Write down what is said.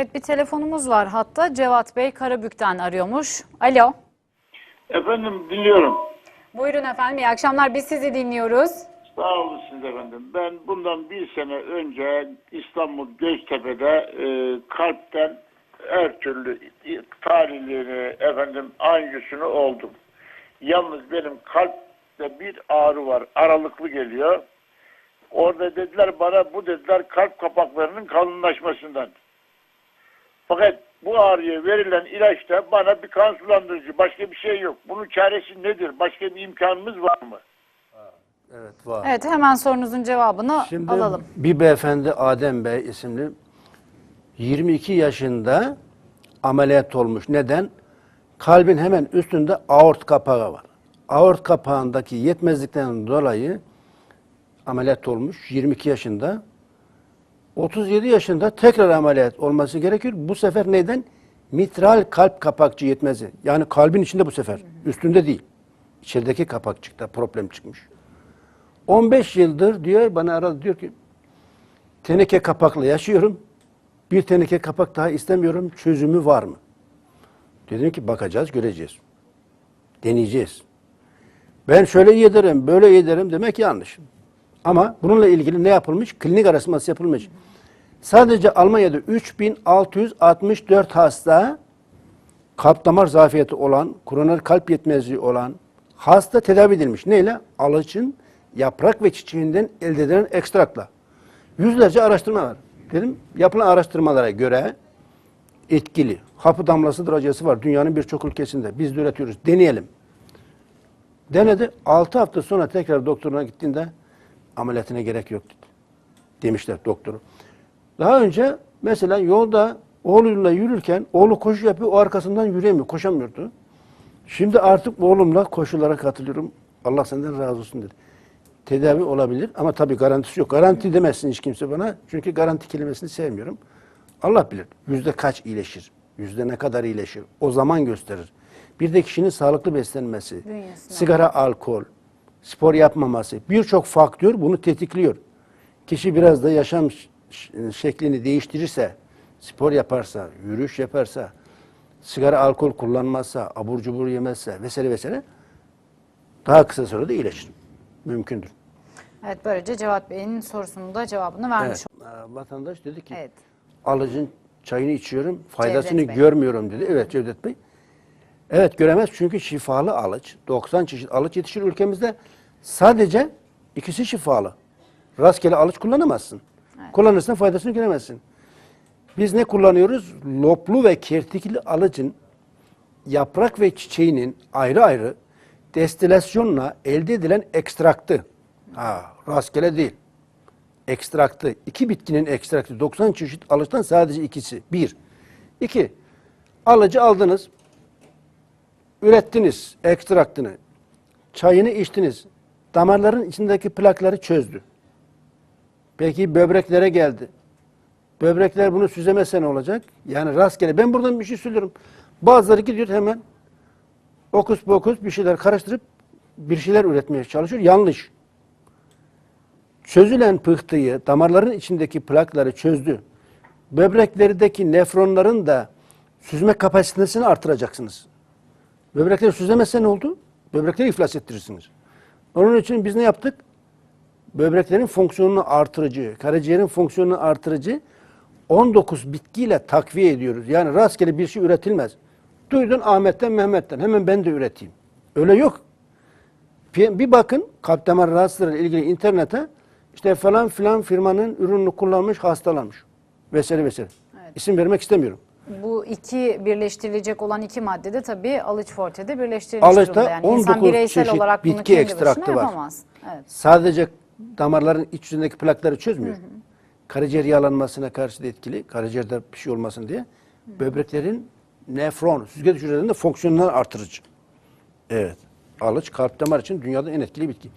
Evet bir telefonumuz var hatta Cevat Bey Karabük'ten arıyormuş. Alo. Efendim dinliyorum. Buyurun efendim iyi akşamlar biz sizi dinliyoruz. Sağ olasınız efendim. Ben bundan bir sene önce İstanbul Göztepe'de e, kalpten her türlü tahlilini efendim anyusunu oldum. Yalnız benim kalpte bir ağrı var. Aralıklı geliyor. Orada dediler bana bu dediler kalp kapaklarının kalınlaşmasından. Fakat bu ağrıya verilen ilaçta bana bir kan sulandırıcı başka bir şey yok. Bunun çaresi nedir? Başka bir imkanımız var mı? Evet var. Evet hemen sorunuzun cevabını Şimdi alalım. bir beyefendi Adem Bey isimli 22 yaşında ameliyat olmuş. Neden? Kalbin hemen üstünde aort kapağı var. Aort kapağındaki yetmezlikten dolayı ameliyat olmuş 22 yaşında. 37 yaşında tekrar ameliyat olması gerekiyor. Bu sefer neden? Mitral kalp kapakçı yetmezi. Yani kalbin içinde bu sefer. Üstünde değil. İçerideki kapakçıkta problem çıkmış. 15 yıldır diyor bana aradı diyor ki teneke kapakla yaşıyorum. Bir teneke kapak daha istemiyorum. Çözümü var mı? Dedim ki bakacağız, göreceğiz. Deneyeceğiz. Ben şöyle iyi ederim, böyle iyi ederim demek yanlış. Ama bununla ilgili ne yapılmış? Klinik araştırması yapılmış. Sadece Almanya'da 3664 hasta kalp damar zafiyeti olan, koroner kalp yetmezliği olan hasta tedavi edilmiş. Neyle? Alıçın yaprak ve çiçeğinden elde edilen ekstrakla. Yüzlerce araştırma var. Dedim yapılan araştırmalara göre etkili. Hapı damlasıdır acısı var dünyanın birçok ülkesinde. Biz de üretiyoruz. Deneyelim. Denedi. 6 hafta sonra tekrar doktoruna gittiğinde ameliyatına gerek yok dedi. Demişler doktoru. Daha önce mesela yolda oğluyla yürürken oğlu koşu yapıyor o arkasından yürüyemiyor. Koşamıyordu. Şimdi artık oğlumla koşulara katılıyorum. Allah senden razı olsun dedi. Tedavi olabilir ama tabii garantisi yok. Garanti demezsin hiç kimse bana. Çünkü garanti kelimesini sevmiyorum. Allah bilir. Yüzde kaç iyileşir? Yüzde ne kadar iyileşir? O zaman gösterir. Bir de kişinin sağlıklı beslenmesi, Bünyesine. sigara, alkol, spor yapmaması birçok faktör bunu tetikliyor. Kişi biraz da yaşam şeklini değiştirirse, spor yaparsa, yürüyüş yaparsa, sigara, alkol kullanmazsa, abur cubur yemezse vesaire vesaire daha kısa sürede iyileşir. Mümkündür. Evet böylece Cevat Bey'in sorusunun da cevabını vermiş Evet. Vatandaş dedi ki Evet. alıcın çayını içiyorum, faydasını Cevdet Bey. görmüyorum dedi. Evet Cevdet Bey. Evet göremez çünkü şifalı alıç. 90 çeşit alıç yetişir ülkemizde. Sadece ikisi şifalı. Rastgele alıç kullanamazsın. Kullanırsan faydasını göremezsin. Biz ne kullanıyoruz? Loplu ve kertikli alıcın yaprak ve çiçeğinin ayrı ayrı destilasyonla elde edilen ekstraktı. Ha, rastgele değil. Ekstraktı. iki bitkinin ekstraktı. 90 çeşit alıçtan sadece ikisi. Bir. İki. Alıcı aldınız. Ürettiniz ekstraktını. Çayını içtiniz. Damarların içindeki plakları çözdü. Peki böbreklere geldi. Böbrekler bunu süzemezse ne olacak? Yani rastgele. Ben buradan bir şey söylüyorum. Bazıları gidiyor hemen okus pokus bir şeyler karıştırıp bir şeyler üretmeye çalışıyor. Yanlış. Çözülen pıhtıyı, damarların içindeki plakları çözdü. Böbreklerdeki nefronların da süzme kapasitesini artıracaksınız. Böbrekleri süzemezse ne oldu? Böbrekleri iflas ettirirsiniz. Onun için biz ne yaptık? Böbreklerin fonksiyonunu artırıcı, karaciğerin fonksiyonunu artırıcı 19 bitkiyle takviye ediyoruz. Yani rastgele bir şey üretilmez. Duydun Ahmet'ten, Mehmet'ten. Hemen ben de üreteyim. Öyle yok. Bir bakın kalp damar rahatsızlığıyla ilgili internete işte falan filan firmanın ürününü kullanmış, hastalanmış. Vesaire vesaire. İsim vermek istemiyorum. Bu iki birleştirilecek olan iki madde de tabii alıç fortede birleştirilmiş Alıçta durumda. Yani insan 19 bireysel çeşit olarak bunu bitki kendi ekstraktı var. yapamaz. Evet. Sadece damarların iç yüzündeki plakları çözmüyor. Karaciğer yağlanmasına karşı da etkili. Karaciğerde bir şey olmasın diye. Böbreklerin nefron, süzgeç hücrelerinde fonksiyonları artırıcı. Evet. Alıç kalp damar için dünyada en etkili bitki.